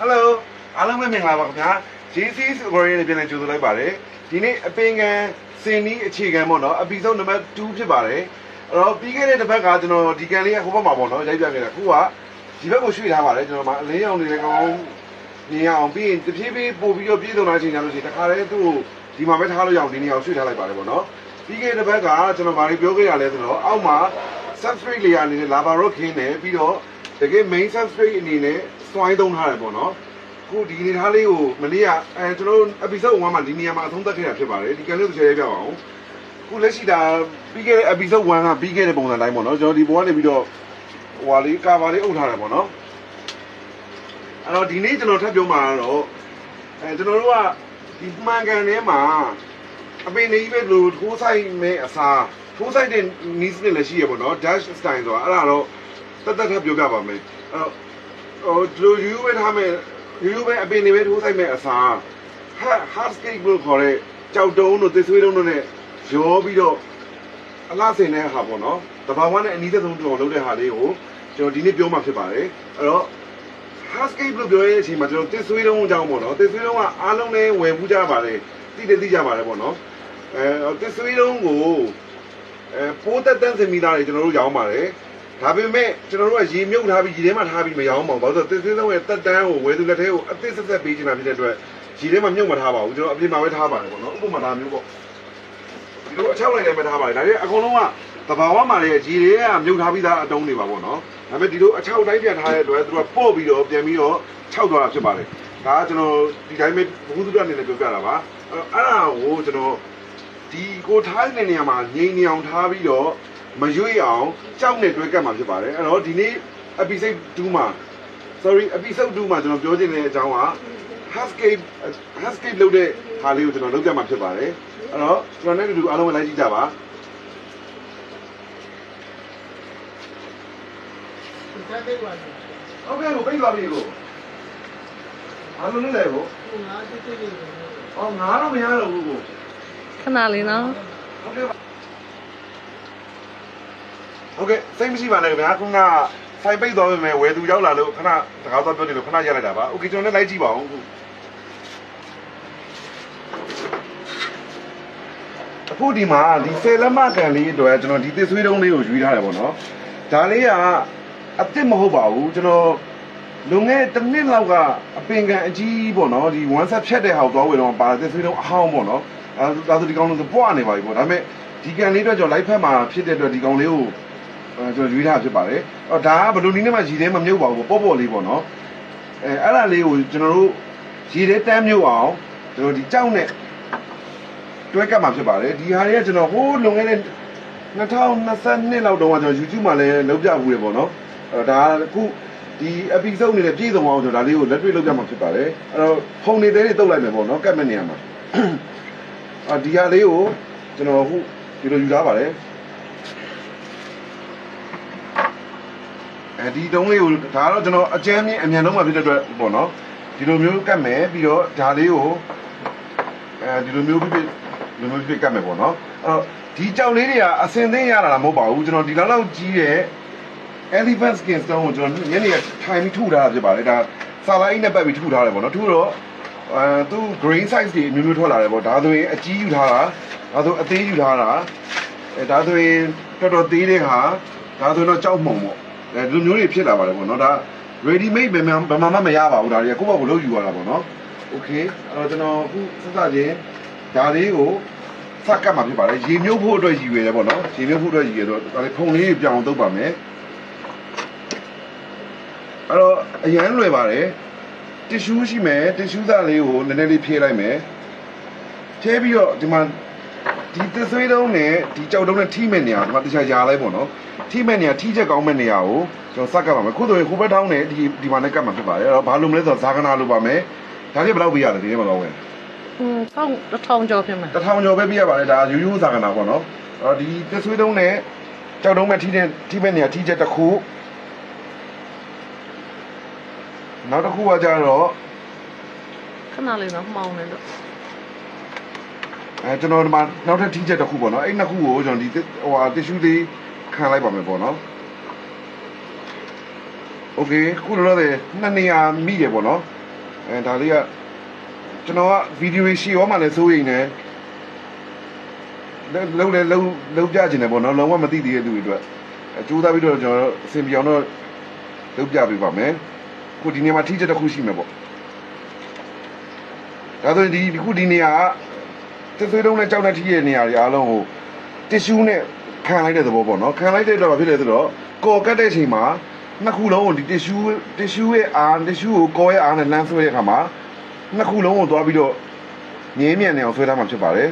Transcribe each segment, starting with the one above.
Hello အားလုံးပဲမင်္ဂလာပါခင်ဗျာ JC Sugary နဲ့ပြန်လည်ကြိုဆိုလိုက်ပါတယ်ဒီနေ့အပင်ကန်စင်နီးအခြေခံပေါ့နော် episode number 2ဖြစ်ပါတယ်အဲ့တော့ပြီးခဲ့တဲ့တစ်ပတ်ကကျွန်တော်ဒီကန်လေးကဟိုဘက်မှာပေါ့နော်ရိုက်ပြခဲ့တာအခုကဒီဘက်ကိုရွှေ့ထားပါတယ်ကျွန်တော်မှအလင်းရောင်နေလည်းကောင်းမြင်ရအောင်ပြီးရင်တဖြည်းဖြည်းပို့ပြီးတော့ပြည်စုံလာချိန်ကြလို့ရှိရင်တခါတည်းသူ့ကိုဒီမှာပဲထားလို့ရအောင်ဒီနေရာကိုရွှေ့ထားလိုက်ပါတယ်ပေါ့နော်ပြီးခဲ့တဲ့တစ်ပတ်ကကျွန်တော်ဗာလေးပြောခဲ့ရလဲဆိုတော့အောက်မှာ substrate layer အနေနဲ့ lava rock ခင်းတယ်ပြီးတော့တကယ် main substrate အနေနဲ့ swine သုံးထားတယ်ပေါ့နော်ခုဒီနေသားလေးကိုမနေ့ကအဲကျွန်တော်တို့ episode 1မှာဒီနေရာမှာအဆုံးသတ်ခဲ့တာဖြစ်ပါတယ်ဒီကန်လေးကိုရှယ်ရပြပါအောင်ခုလက်ရှိဒါပြီးခဲ့တဲ့ episode 1ကပြီးခဲ့တဲ့ပုံစံတိုင်းပေါ့နော်ကျွန်တော်ဒီဘောကနေပြီးတော့ဟိုဟာလေးကာဗာလေးအုပ်ထားတယ်ပေါ့နော်အဲ့တော့ဒီနေ့ကျွန်တော်ထပ်ပြောမှာတော့အဲကျွန်တော်တို့ကဒီမှန်ကန်ထဲမှာအပင်နေကြီးပဲလို့ထိုးဆိုင်မဲ့အစားထိုးဆိုင်တဲ့ needs နဲ့လည်းရှိရပေါ့နော် dash style ဆိုတာအဲ့ဒါတော့တတ်တတ်ထပ်ပြောပြပါမယ်အဲ့တော့ ဟိုဒီလိုယူပဲထားမယ်ရိုးရိုးပဲအပင်တွေပဲထိုးဆိုင်မဲ့အစားဟာ hard skate လို့ခေါ်တဲ့ကြောက်တုံးတို့သစ်ဆွေးတုံးတို့နဲ့ရောပြီးတော့အလားစင်တဲ့ဟာပေါ့နော်တဘာဝနဲ့အနီးသက်ဆုံးတော်လုပ်တဲ့ဟာလေးကိုကျွန်တော်ဒီနေ့ပြောမှဖြစ်ပါတယ်အဲ့တော့ hard skate လို့ပြောရဲ့အချိန်မှာကျွန်တော်သစ်ဆွေးတုံးအကြောင်းပေါ့နော်သစ်ဆွေးတုံးကအားလုံးလည်းဝယ်ဘူးကြပါတယ်သိတယ်သိကြပါတယ်ပေါ့နော်အဲသစ်ဆွေးတုံးကိုအဲပိုးသက်တန်းစင်မီသားတွေကျွန်တော်တို့ရောင်းပါတယ် ဒါပေမဲ့ကျွန်တော်တို့ကရေမြုပ်ထားပြီးရေထဲမှာထားပြီးမရောင်းပါဘူး။ဘာလို့လဲဆိုတော့သစ်သင်းလုံးရဲ့တက်တန်းကိုဝယ်သူလက်ထဲကိုအသစ်ဆက်ဆက်ပေးချင်တာဖြစ်တဲ့အတွက်ရေထဲမှာမြုပ်မထားပါဘူး။ကျွန်တော်အပြင်မှာပဲထားပါတယ်ပေါ့နော်။ဥပမာဒါမျိုးပေါ့။ဒီလိုအချောက်လိုက်လည်းမထားပါဘူး။ဒါတွေအကုန်လုံးကတဘာဝမှာလည်းရေတွေကမြုပ်ထားပြီးသားအတုံးတွေပါပေါ့နော်။ဒါပေမဲ့ဒီလိုအချောက်တိုင်းပြန်ထားတဲ့အတွက်သူကပို့ပြီးတော့ပြန်ပြီးတော့ခြောက်သွားတာဖြစ်ပါတယ်။ဒါကကျွန်တော်ဒီတိုင်းပဲဘုသူတအနေနဲ့ပြောပြတာပါ။အဲ့အဲ့ဒါကိုကျွန်တော်ဒီကိုထားတဲ့နေရာမှာငြိမ်နေအောင်ထားပြီးတော့ မရွေ့အောင်ကြောက်နဲ့တွဲကပ်မှာဖြစ်ပါတယ်အဲ့တော့ဒီနေ့ episode 2မှာ sorry episode 2မှာကျွန်တော်ပြောချင်တဲ့အကြောင်းက hascape hascape လုပ်တဲ့ဟာလေးကိုကျွန်တော်လုပ်ပြမှာဖြစ်ပါတယ်အဲ့တော့ကျွန်တော်နဲ့အတူတူအားလုံးပဲလိုက်ကြည့်ကြပါဟုတ်ကဲ့ကိုပိတ်သွားပြီကိုအားလုံးလည်းကိုအော်ငါတော့မရတော့ဘူးကိုခဏလေးနော်ဟုတ်ကဲ့ ပါဟုတ်ကဲ့စိတ်မရှိပါနဲ့ခင်ဗျာခုနကဆိုင်ပိတ်သွားပြီမဲ့ဝယ်သူရောက်လာလို့ခဏတကားသွားပြောနေလို့ခဏရလိုက်တာပါโอเคကျွန်တော်လည်းလိုက်ကြည့်ပါအောင်အခုအခုဒီမှာဒီဆယ်လက်မကန်လေးအတွက်ကျွန်တော်ဒီသစ်ဆွေးတုံးလေးကိုယူထားတယ်ပေါ့နော်ဒါလေးကအစ်စ်မဟုတ်ပါဘူးကျွန်တော်လွန်ခဲ့တဲ့တစ်နှစ်လောက်ကအပင်ကန်အကြီးပေါ့နော်ဒီ one set ဖြတ်တဲ့ဟာကိုသွားဝယ်တော့ပါသစ်ဆွေးတုံးအဟောင်းပေါ့နော်အဲဒါဆိုဒီကောင်လုံးဆိုပွားနေပါပြီပေါ့ဒါပေမဲ့ဒီကန်လေးအတွက်ကျွန်တော်လိုက်ဖက်မှာဖြစ်တဲ့အတွက်ဒီကောင်လေးကို အဲ ကျွန်တော်ရွေးထားဖြစ်ပါတယ်။အော်ဒါကဘယ်လိုနည်းနဲ့မှရည်ထဲမမြုပ်ပါဘူးပေါ့ပေါ့လေးပေါ့နော်။အဲအဲ့ဒါလေးကိုကျွန်တော်တို့ရည်ထဲတန်းမြုပ်အောင်ကျွန်တော်ဒီကြောက်နဲ့တွဲကပ်မှာဖြစ်ပါတယ်။ဒီဟာတွေကကျွန်တော်ဟိုးလွန်ခဲ့တဲ့2022လောက်တုန်းကကျွန်တော် YouTube မှာလည်းလုပ်ပြဘူးလေပေါ့နော်။အဲဒါကအခုဒီ episode နေနဲ့ပြည့်စုံအောင်ကျွန်တော်ဒါလေးကိုလက်တွေ့လုပ်ပြမှာဖြစ်ပါတယ်။အဲ့တော့ဖုန်နေသေးတွေတုတ်လိုက်မယ်ပေါ့နော်ကတ်မဲ့နေရာမှာ။အာဒီဟာလေးကိုကျွန်တော်အခုဒီလိုယူထားပါတယ်။ ဒီတုံးလေးကိုဒါကတော့ကျွန်တော်အကျမ်းမြင့်အမြန်ဆုံးမှဖြစ်တဲ့အတွက်ပေါ့နော်ဒီလိုမျိုးကတ်မယ်ပြီးတော့ဒါလေးကိုအဲဒီလိုမျိုးဖြစ်ဖြစ်ဒီလိုမျိုးဖြစ်ဖြစ်ကတ်မယ်ပေါ့နော်အဲ့တော့ဒီကြောက်လေးတွေကအစင်သိရတာမဟုတ်ပါဘူးကျွန်တော်ဒီလောက်လောက်ကြီးတဲ့ elephant skin stone ကိုကျွန်တော်ညနေကထိုင်ပြီးထုထားတာဖြစ်ပါတယ်ဒါဆာလာအိနဲ့ပတ်ပြီးထုထားတယ်ပေါ့နော်ထုတော့အဲသူ grain size တွေအမျိုးမျိုးထွက်လာတယ်ပေါ့ဒါဆိုရင်အကြီးယူထားတာဒါဆိုအသေးယူထားတာအဲဒါဆိုရင်တော်တော်သေးတဲ့ဟာဒါဆိုတော့ကြောက်မှုံပေါ့ အဲဒီလိုမျိုးတွေဖြစ်လာပါတယ်ပေါ့နော်ဒါ ready made ဘယ်မှာဘယ်မှာမှမရပါဘူးဒါတွေကကိုယ့်ဘက်ကိုလုပ်ယူရတာပေါ့နော် okay အဲ့တော့ကျွန်တော်အခုစစချင်းဒါလေးကိုစကတ်မှာဖြစ်ပါတယ်ရေမြုပ်ဖို့အတွက်ရည်ရွယ်တယ်ပေါ့နော်ရေမြုပ်ဖို့အတွက်ရည်ရွယ်တော့ဒါလေးဖုံလေးပြောင်းတော့ပါမယ်အဲ့တော့အရန်လွယ်ပါတယ်တစ်ရှူးရှိမယ်တစ်ရှူးသားလေးကိုနည်းနည်းလေးဖြည့်လိုက်မယ်ဖြည့်ပြီးတော့ဒီမှာ ဒီသဆွေးတုံးနဲ့ဒီကြောက်တုံးနဲ့ထိမဲ့နေရာဒီမှာတခြားကြားလိုက်ပေါ့နော်ထိမဲ့နေရာထိချက်ကောင်းမဲ့နေရာကိုကျွန်တော်စက်ကတ်ပါမယ်ခုဆိုရင်ခိုးဘက်ထောင်းနဲ့ဒီဒီမှာနဲ့ကတ်မှာဖြစ်ပါတယ်အဲ့တော့ဘာလို့မလဲဆိုတော့ဇာကနာလိုပါမယ်ဒါလေးဘယ်လောက်ပေးရလဲဒီနေ့မှာတော့ဝင်ဟွန်းကောင်းတစ်ထောင်ကျော်ဖြစ်မှာတထောင်ကျော်ပဲပြရပါတယ်ဒါယူယူသာကနာပေါ့နော်အော်ဒီသဆွေးတုံးနဲ့ကြောက်တုံးမဲ့ထိတဲ့ထိမဲ့နေရာထိချက်တစ်ခုနောက်တစ်ခုကကြတော့ခဏလေးနော်မှောင်နေတော့ အဲကျွန်တော်ဒီမှာနောက်ထပ်ထိချက်တစ်ခုပေါ့နော်အဲ့နှစ်ခုကိုကျွန်တော်ဒီဟိုဟာတ िश ူးလေးခံလိုက်ပါမယ်ပေါ့နော်โอเคခုလောလောဆယ်နှစ်နေရာမိတယ်ပေါ့နော် အဲဒါလေးကကျွန်တော်ကဗီဒီယိုရှိရောမှလည်းစိုးရိမ်နေလုံးလေလုံးလုံးပြချင်တယ်ပေါ့နော်လုံးဝမသိသေးတဲ့လူတွေအတွက်အကျိုးသားပြီးတော့ကျွန်တော်အဆင်ပြေအောင်တော့လုံးပြပေးပါမယ်ခုဒီနေရာမှာထိချက်တစ်ခုရှိမယ်ပေါ့ဒါဆိုရင်ဒီဒီခုဒီနေရာက သစ်သွေးတုံးနဲ့ကြောက်တဲ့ထိရဲ့နေရာတွေအားလုံးကိုတစ်ရှူးနဲ့ခံလိုက်တဲ့သဘောပေါ့နော်ခံလိုက်တဲ့တော့ဘာဖြစ်လဲဆိုတော့ကော်ကတ်တဲ့အချိန်မှာနှစ်ခုလုံးကိုဒီတစ်ရှူးတစ်ရှူးရဲ့အားတစ်ရှူးကိုကော်ရဲ့အားနဲ့လမ်းဆွဲတဲ့အခါမှာနှစ်ခုလုံးကိုသွားပြီးတော့ငင်းမြန်နေအောင်ဆွဲထားမှာဖြစ်ပါတယ်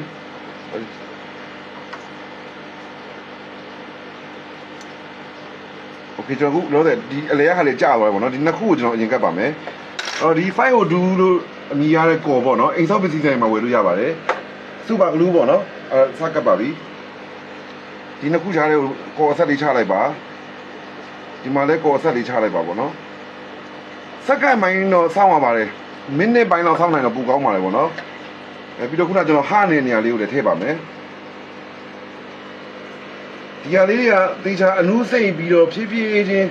โอเคကျွန်တော်ခုလောတဲ့ဒီအလဲရခါလေးကြာသွားတယ်ပေါ့နော်ဒီနှစ်ခုကိုကျွန်တော်အရင်ကတ်ပါမယ်အော်ဒီ502လို့အမည်ရတဲ့ကော်ပေါ့နော်အိမ်ဆောက်ပစ္စည်းဆိုင်မှာဝယ်လို့ရပါတယ် စူပါဂလူးပေါ့နော်အဲစကတ်ပါပြီဒီနှစ်ခုချားတဲ့ကော်အဆက်လေးချလိုက်ပါဒီမှာလည်းကော်အဆက်လေးချလိုက်ပါပေါ့နော်စက္ကန့်ပိုင်းတော့စောင့်ရပါတယ်မိနစ်ပိုင်းတော့စောင့်နိုင်တော့ပူကောင်းပါလေပေါ့နော်အဲပြီးတော့ခုနကကျွန်တော်ဟာနေတဲ့နေရာလေးကိုလည်းထည့်ပါမယ်ဒီဟာလေးတွေကတေချာအနူးစိမ့်ပြီးတော့ဖြည်းဖြည်းချင်း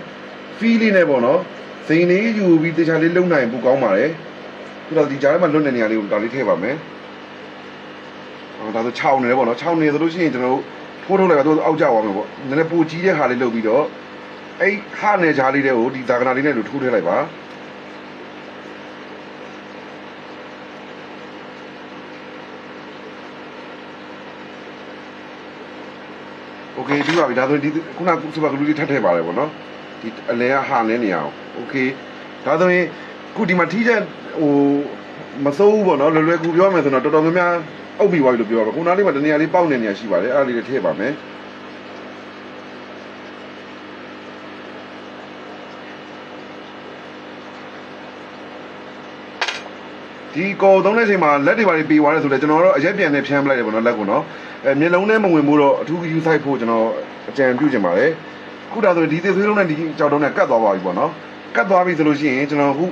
feel လေးနဲ့ပေါ့နော်ဇိမ်လေးယူပြီးတေချာလေးလုံနိုင်ပူကောင်းပါလေခုတော့ဒီကြားထဲမှာလွတ်တဲ့နေရာလေးကိုဒါလေးထည့်ပါမယ်အော် ဒါဆို6နေတယ်ပေါ့နော်6နေဆိုလို့ရှိရင်ကျွန်တော်တို့ထိုးထုတ်လိုက်တော့အောက်ကျသွားမယ်ပေါ့နည်းနည်းပူကြီးတဲ့ဟာလေးလုပ်ပြီးတော့အဲ့ဟာနေကြားလေးတွေကိုဒီသာကနာလေးနဲ့လို့ထိုးထည့်လိုက်ပါโอเคပြီးပါပြီဒါဆိုရင်ဒီခုနကစူပါဂလူးလေးထပ်ထည့်ပါတယ်ပေါ့နော်ဒီအလဲကဟာနေနေအောင်โอเคဒါဆိုရင်ခုဒီမှာထိချက်ဟိုမစိုးဘူးပေါ့နော်လွယ်လွယ်ကူပြောမယ်ဆိုတော့တော်တော်များများ အုပ်ပြီးသွားပြီလို့ပြောပါမယ်ခုနလေးမှာတနေရာလေးပေါက်နေနေရရှိပါတယ်အဲ့ဒါလေးတွေထည့်ပါမယ်ဒီကောသုံးတဲ့အချိန်မှာလက်တွေပါပြီးသွားတယ်ဆိုတော့ကျွန်တော်တို့အရက်ပြန်နဲ့ဖြန်းပလိုက်တယ်ပေါ့နော်လက်ကိုနော်အဲမျက်လုံးထဲမဝင်ဘူးတော့အထူးယူဆိုင်ဖို့ကျွန်တော်အကြံပြုချင်ပါတယ်ခုဒါဆိုဒီသေသွေးလုံးနဲ့ဒီကြောက်တုံးနဲ့ကတ်သွားပါပြီပေါ့နော်ကတ်သွားပြီဆိုလို့ရှိရင်ကျွန်တော်အခု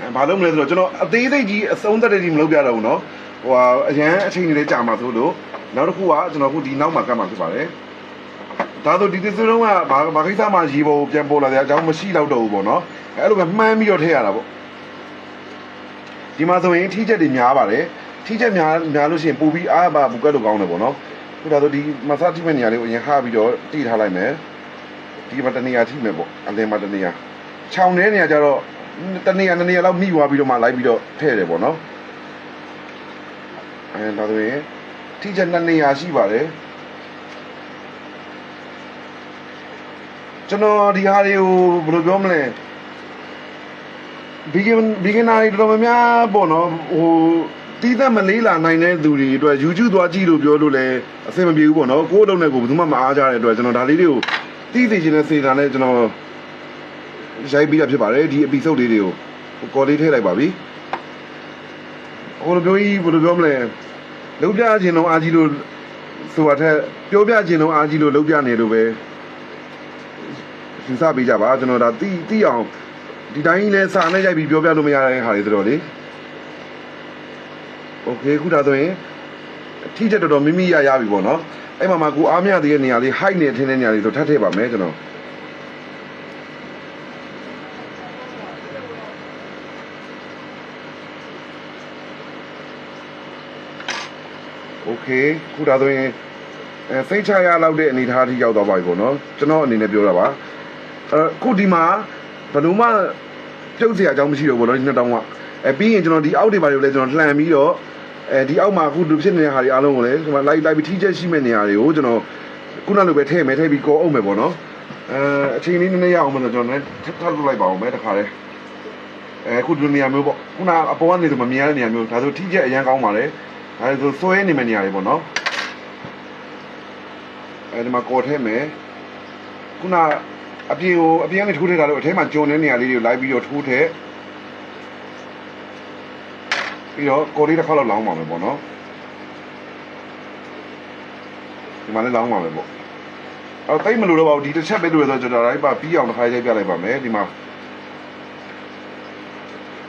အဲဘာလုပ်မလဲဆိုတော့ကျွန်တော်အသေးစိတ်ကြီးအဆုံးသက်တဲ့ကြီးမလုပ်ပြတော့ဘူးနော် ဟိုဟာအရန်အချိန်တွေလေးကြာမှာဆိုလို့နောက်တစ်ခုကကျွန်တော်အခုဒီနောက်မှာကတ်မှာဖြစ်ပါတယ်ဒါဆိုဒီသေသွေးလုံးကဘာဘာကိစ္စမှရေပေါ်ကိုပြန်ပေါ်လာတဲ့အကြောင်းမရှိတော့တော့ဘူးပေါ့နော်အဲအဲ့လိုပဲမှန်းပြီးတော့ထည့်ရတာပေါ့ဒီမှာဆိုရင်ထိချက်တွေများပါတယ်ထိချက်များများလို့ရှိရင်ပူပြီးအားပါဘူးကတ်လို့ကောင်းတယ်ပေါ့နော်ခုဒါဆိုဒီမဆာထိမဲ့နေရာလေးကိုအရင်ခါပြီးတော့တိထားလိုက်မယ်ဒီမှာတနေရာထိမယ်ပေါ့အလင်းမှာတနေရာခြောင်တဲ့နေရာကျတော့တနေရာတနေရာလောက်မိသွားပြီးတော့မှလိုက်ပြီးတော့ထည့်တယ်ပေါ့နော် အဲဒါဆိုရင်ထိချက်နှစ်နေရာရှိပါတယ်ကျွန်တော်ဒီဟာတွေကိုဘယ်လိုပြောမလဲ begin beginner တွေတော်တော်များများပေါ့နော်ဟိုတီးသက်မလေးလာနိုင်တဲ့သူတွေအတွက် YouTube သွားကြည့်လို့ပြောလို့လည်းအဆင်မပြေဘူးပေါ့နော်ကိုယ့်အလုပ်နဲ့ကိုယ်ဘယ်သူမှမအားကြတဲ့အတွက်ကျွန်တော်ဒါလေးတွေကိုတီးသိချင်တဲ့စေတာနဲ့ကျွန်တော်ရိုက်ပြီးတာဖြစ်ပါတယ်ဒီ episode လေးတွေကိုကော်လေးထည့်လိုက်ပါပြီ ဟိုလိုပြောကြီးဘယ်လိုပြောမလဲလုံးပြခြင်းတော့အားကြီးလို့ဆိုတာထက်ပြောပြခြင်းတော့အားကြီးလို့လုံးပြနေလို့ပဲစဉ်းစားပေးကြပါကျွန်တော်ဒါတီးတီးအောင်ဒီတိုင်းလဲစာနဲ့ရိုက်ပြီးပြောပြလို့မရတဲ့ဟာတွေဆိုတော့လေโอเคခုဒါဆိုရင်အထိချက်တော်တော်မိမိရရပြီပေါ့နော်အဲ့မှာမှာကိုအားမရသေးတဲ့နေရာလေး height နဲ့ထင်းတဲ့နေရာလေးဆိုထပ်ထည့်ပါမယ်ကျွန်တော် โอเคခုဒါဆိုရင်အဲစိတ်ချရလောက်တဲ့အနေအထားအထိရောက်သွားပါပြီပေါ့နော်ကျွန်တော်အနေနဲ့ပြောတာပါအဲခုဒီမှာဘယ်လိုမှပြုတ်เสียအကြောင်းမရှိတော့ဘူးနော်ဒီနှစ်တောင်းကအဲပြီးရင်ကျွန်တော်ဒီအောက်တွေပါတွေလည်းကျွန်တော်လှန်ပြီးတော့အဲဒီအောက်မှာအခုလူဖြစ်နေတဲ့ဟာတွေအားလုံးကိုလည်းဒီမှာလိုက်လိုက်ပြီးထိချက်ရှိမဲ့နေရာတွေကိုကျွန်တော်ခုနလိုပဲထည့်မယ်ထည့်ပြီးကောအောင်မယ်ပေါ့နော်အဲအချိန်လေးနည်းနည်းရအောင်မလို့ကျွန်တော်လည်းထပ်ထပ်လုပ်လိုက်ပါအောင်မယ်တခါလေးအဲခုဒီနေရာမျိုးပေါ့ခုနအပေါ်ကနေဆိုမမြင်ရတဲ့နေရာမျိုးဒါဆိုထိချက်အရန်ကောင်းပါလေ အဲဒါဆိုစွဲနေမယ့်နေရာတွေပေါ့နော်အဲဒီမှာကော်ထဲမယ်ခုနအပြင်ကိုအပြင်ကနေထိုးထည့်တာလို့အထဲမှာဂျုံတဲ့နေရာလေးတွေကိုလိုက်ပြီးတော့ထိုးထည့်ပြီးတော့ကိုလေးတစ်ခါတော့လောင်းပါမယ်ပေါ့နော်ဒီမှာလည်းလောင်းပါမယ်ပေါ့အော်တိတ်မလို့တော့ပါဘူးဒီတစ်ချက်ပဲလို့ရဆိုကျွန်တော်တိုင်းပါပြီးအောင်တစ်ခါရိုက်ပြလိုက်ပါမယ်ဒီမှာ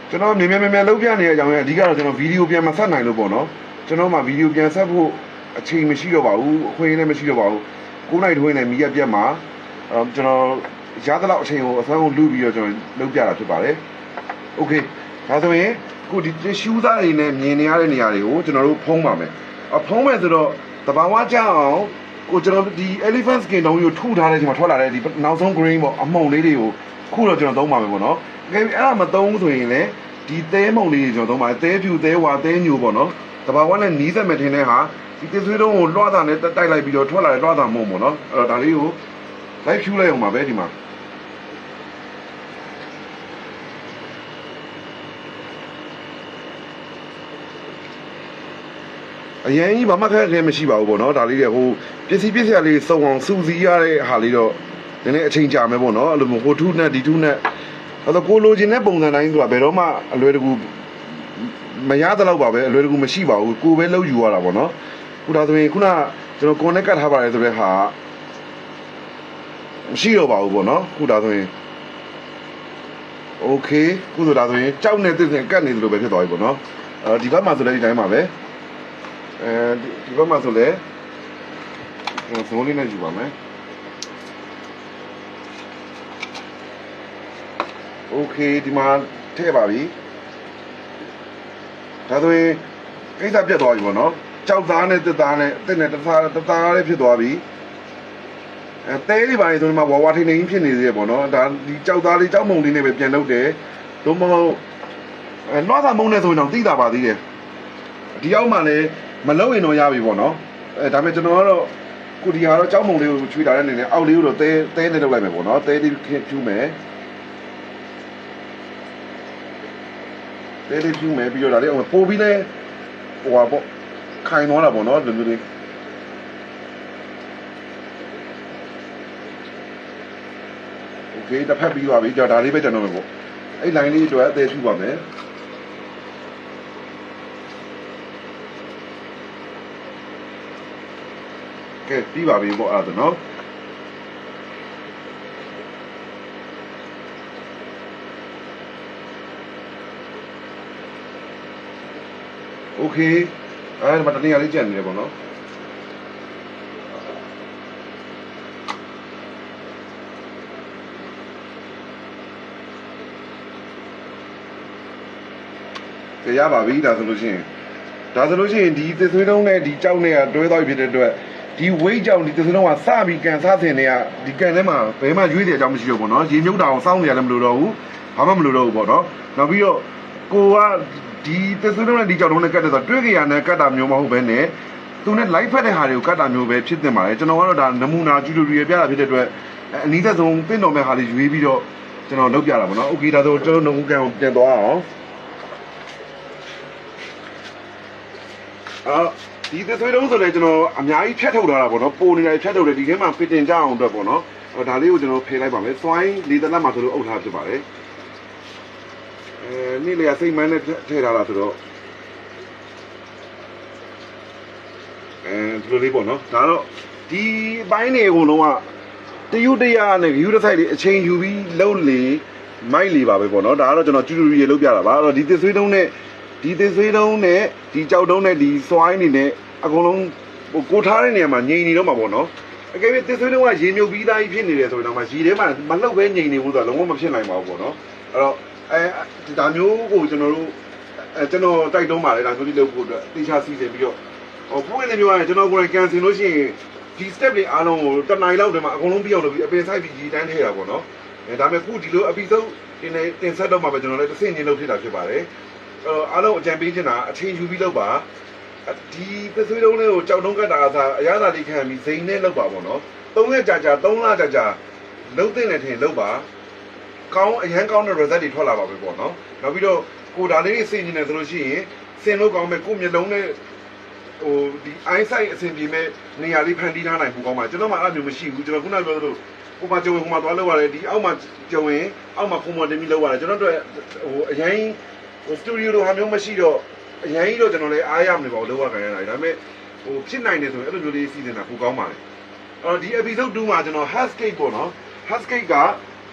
ကျွန်တော်မြင်မြင်မြင်မြင်လုံးပြနေတဲ့အကြောင်းရဲ့အဓိကတော့ကျွန်တော်ဗီဒီယိုပြန်မဆက်နိုင်လို့ပေါ့နော် ကျွန်တော်မှဗီဒီယိုပြန်ဆက်ဖို့အချိန်မရှိတော့ပါဘူးအခွင့်အရေးလည်းမရှိတော့ပါဘူး9နိုင်ထွင်းနေမီးရက်ပြက်မှာအဲကျွန်တော်ရသလောက်အချိန်ကိုအစွမ်းကုန်လူပြီးတော့ကျွန်တော်လုံးပြတာဖြစ်ပါတယ်โอเค ဒါဆိုရင်ခုဒီ tissue သားတွေနဲ့မြင်နေရတဲ့နေရာတွေကိုကျွန်တော်တို့ဖုံးပါမယ်အဖုံးမယ်ဆိုတော့တဘာဝကြအောင်ကိုကျွန်တော်ဒီ elephant skin တုံးကြီးကိုထုထားတဲ့အချိန်မှာထွက်လာတဲ့ဒီနောက်ဆုံး green ပေါ့အမုံလေးတွေကိုခုတော့ကျွန်တော်သုံးပါမယ်ပေါ့နော်။ဒါပေမဲ့အဲ့ဒါမသုံးဘူးဆိုရင်လည်းဒီသဲမုံလေးတွေကျွန်တော်သုံးပါတယ်။သဲဖြူသဲဝါသဲညိုပေါ့နော်။ တဘာဝနဲ့နီးစက်မဲ့ထင်တဲ့ဟာဒီတစ်ဆွေးတုံးကိုလွှတ်တာနဲ့တိုက်လိုက်ပြီးတော့ထွက်လာတဲ့လွှတ်တာမုံပေါ့နော်။အဲ့တော့ဒါလေးကိုလိုက်ဖြူလိုက်အောင်ပါပဲဒီမှာ။အရင်ကြီးဘာမှခက်ခဲမရှိပါဘူးပေါ့နော်ဒါလေးတွေဟိုပစ္စည်းပစ္စည်းလေးစုံအောင်စူစီရတဲ့ဟာလေးတော့နည်းနည်းအချိန်ကြာမယ်ပေါ့နော်အဲ့လိုမျိုးဟိုထုနဲ့ဒီထုနဲ့အဲ့တော့ကိုလိုချင်တဲ့ပုံစံတိုင်းဆိုတာဘယ်တော့မှအလွယ်တကူ မရတဲ့လောက်ပါပဲအလွယ်တကူမရှိပါဘူးကိုပဲလှုပ်ယူရတာပေါ့နော်ခုဒါဆိုရင်ခုနကျွန်တော် connect ကတ်ထားပါတယ်ဆိုတဲ့ဟာမရှိတော့ပါဘူးပေါ့နော်ခုဒါဆိုရင် okay ခုဆိုဒါဆိုရင်ကြောက်နေတဲ့သင်ကတ်နေသလိုပဲဖြစ်သွားပြီပေါ့နော်အဲဒီဘက်မှာဆိုလည်းဒီတိုင်းပါပဲအဲဒီဘက်မှာဆိုလည်းဇိုးလေးနဲ့ယူပါမယ် okay ဒီမှာထည့်ပါပြီ ဒါဆိုရင်ကိစ္စပြတ်သွားပြီပေါ့နော်ကြောက်သားနဲ့တက်သားနဲ့တက်နဲ့တသားတသားလေးဖြစ်သွားပြီအဲတဲလေးပါရင်ဆိုဒီမှာဝါဝါထိန်ထိန်ဖြစ်နေသေးတယ်ပေါ့နော်ဒါဒီကြောက်သားလေးကြောက်မုံလေးနဲ့ပဲပြန်လုပ်တယ်တို့မဟုတ်အဲနွားသာမုံနဲ့ဆိုရင်တော့တိတာပါသေးတယ်ဒီအောက်မှာလည်းမလုံရင်တော့ရပြီပေါ့နော်အဲဒါပေမဲ့ကျွန်တော်ကတော့ကိုဒီဟာတော့ကြောက်မုံလေးကိုချွေးတာတဲ့အနေနဲ့အောက်လေးကိုတော့တဲတဲနဲ့လုပ်လိုက်မယ်ပေါ့နော်တဲလေးဖြူမယ် တဲလေးဖြူမယ်ပြီးတော့ဒါလေးအောင်ပို့ပြီးလဲဟိုပါပေါ့ခိုင်သွားတာပေါ့နော်လူမျိုးလေးโอเคတစ်ဖက်ပြီးသွားပြီကြော်ဒါလေးပဲကျွန်တော်မယ်ပေါ့အဲ့ line လေးအတွက်အသေးဖြူပါမယ် ကဲပြီးပါပြီပေါ့အဲ့ဒါဆိုနော် โอเคအဲ့ဒါမှတနည်းအားလေးကြံနေတယ်ပေါ့နော်ကြရပါပြီဒါဆိုလို့ရှိရင်ဒါဆိုလို့ရှိရင်ဒီသစ်သွေးတုံးနဲ့ဒီကြောက်နဲ့ကတွဲသွားပြီဖြစ်တဲ့အတွက်ဒီ weight ကြောင့်ဒီသစ်သွေးတုံးကစပြီးကန်စားစင်တွေကဒီကန်ထဲမှာဘယ်မှရွေးတဲ့အကြောင်းမရှိတော့ဘူးပေါ့နော်ရေမြုပ်တာအောင်စောင်းနေရလည်းမလိုတော့ဘူးဘာမှမလိုတော့ဘူးပေါ့နော်နောက်ပြီးတော့ကိုက ဒီသစ်သွေးတုံးနဲ့ဒီကြောက်တုံးနဲ့ကတ်တယ်ဆိုတော့တွဲကြရနဲ့ကတ်တာမျိုးမဟုတ်ဘဲနဲ့သူနဲ့ live ဖက်တဲ့ဟာတွေကိုကတ်တာမျိုးပဲဖြစ်တင်ပါတယ်ကျွန်တော်ကတော့ဒါနမူနာကျူတူရီရပြတာဖြစ်တဲ့အတွက်အနည်းသက်ဆုံးတင့်တော်မဲ့ဟာလေးရွေးပြီးတော့ကျွန်တော်လုပ်ပြတာပေါ့နော်โอเคဒါဆိုကျွန်တော်နှုတ်ကန်ကိုပြန်သွားအောင် အော်ဒီသသွေးတုံးဆိုလည်းကျွန်တော်အများကြီးဖြတ်ထုတ်ထားတာပေါ့နော်ပိုနေတယ်ဖြတ်ထုတ်တယ်ဒီထဲမှာဖစ်တင်ကြအောင်အတွက်ပေါ့နော်အော်ဒါလေးကိုကျွန်တော်ဖယ်လိုက်ပါမယ်စွိုင်းလေးတလက်မှာဆိုလို့အုပ်ထားဖြစ်ပါတယ် အဲနေ့လေစိတ်မန်းနဲ့ထည့်ထားတာဆိုတော့အဲဒီလိုလေးပေါ့နော်ဒါတော့ဒီအပိုင်းတွေအကုန်လုံးကတယူတရနဲ့ယူတစ်ဆိုင်လေးအချိန်ယူပြီးလုံးလေမိုက်လေပါပဲပေါ့နော်ဒါကတော့ကျွန်တော်ကျူတူရီရေလုပ်ပြတာပါအဲ့တော့ဒီသသွေးတုံးနဲ့ဒီသစ်ဆွေးတုံးနဲ့ဒီကြောက်တုံးနဲ့ဒီစွိုင်းနေနဲ့အကုန်လုံးဟိုကိုထားတဲ့နေရာမှာငြိမ်နေတော့မှာပေါ့နော်အကယ်၍သစ်ဆွေးတုံးကရေမြုပ်ပြီးသားကြီးဖြစ်နေတယ်ဆိုရင်တော့မှရေထဲမှာမလှုပ်ပဲငြိမ်နေဘူးဆိုတော့လုံးဝမဖြစ်နိုင်ပါဘူးပေါ့နော်အဲ့တော့ အဲဒါမျိုးကိုကျွန်တော်တို့အဲကျွန်တော်တိုက်တုံးပါတယ်ဒါမျိုးလေးလုပ်ဖို့အတွက်တေချာစီစဉ်ပြီးတော့ဟိုပွင့်နေမျိုးရတယ်ကျွန်တော်ကိုယ်ကန်ဆင်လို့ရှိရင်ဒီ step တွေအားလုံးကိုတစ်နိုင်လောက်တည်းမှာအကုန်လုံးပြီးအောင်လုပ်ပြီးအပင်ဆိုင်ပြီးရေတန်းထည့်တာပေါ့နော်အဲဒါပေမဲ့ခုဒီလို episode တင်နေတင်ဆက်တော့မှာပဲကျွန်တော်လည်းတစ်ဆင့်ချင်းလုပ်ဖြစ်တာဖြစ်ပါတယ်အဲ့တော့အားလုံးအကြံပေးချင်တာအချိန်ယူပြီးလုပ်ပါဒီသသွေးတုံးလေးကိုကြောက်တုံးကတ်တာအစားအရသာလေးခံပြီးဇိမ်နဲ့လုပ်ပါပေါ့နော်၃ရက်ကြာကြာ၃လကြာကြာလုပ်တဲ့နဲ့ထင်လုပ်ပါ ကောင်းအရန်ကောင်းတဲ့ result တွေထွက်လာပါပဲပေါ့နော်နောက်ပြီးတော့ကိုဒါလေးတွေစင်နေတယ်ဆိုလို့ရှိရင်စင်လို့ကောင်းမဲ့ကိုမျက်လုံးနဲ့ဟိုဒီ eyesight အဆင်ပြေမဲ့နေရာလေးဖန်တီးထားနိုင်ဖို့ကောင်းပါကျွန်တော်မှအဲ့လိုမရှိဘူးကျွန်တော်ခုနကပြောသလိုဟိုမှာကြုံဝင်ဟိုမှာသွားလောက်ရတယ်ဒီအောက်မှာကြုံဝင်အောက်မှာဖုံမော်တင်ပြီးလောက်ရတယ်ကျွန်တော်တို့ဟိုအရင်ဟိုစတူဒီယိုလိုဟာမျိုးမရှိတော့အရင်ကြီးတော့ကျွန်တော်လည်းအားရမနေပါဘူးလောကခံရတာဒါပေမဲ့ဟိုဖြစ်နိုင်တယ်ဆိုရင်အဲ့လိုမျိုးလေးစီစဉ်တာပိုကောင်းပါလေအဲ့တော့ဒီ episode 2မှာကျွန်တော် Huscape ပေါ့နော် Huscape က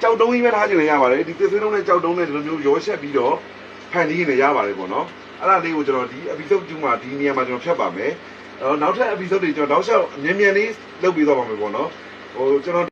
ကြောက်တုံးကြီးပဲထားခြင်းလည်းရပါတယ်ဒီသစ်ဆွေးတုံးနဲ့ကြောက်တုံးနဲ့ဒီလိုမျိုးရောရှက်ပြီးတော့ဖန်တီးရင်လည်းရပါတယ်ပေါ့နော်အဲ့ဒါလေးကိုကျွန်တော်ဒီ episode 2မှာဒီနေရာမှာကျွန်တော်ဖြတ်ပါမယ်အဲ့တော့နောက်ထပ် episode တွေကျွန်တော်တောက်လျှောက်အမြင်မြန်လေးလုပ်ပြီးတော့ပါမယ်ပေါ့နော်ဟိုကျွန်တော်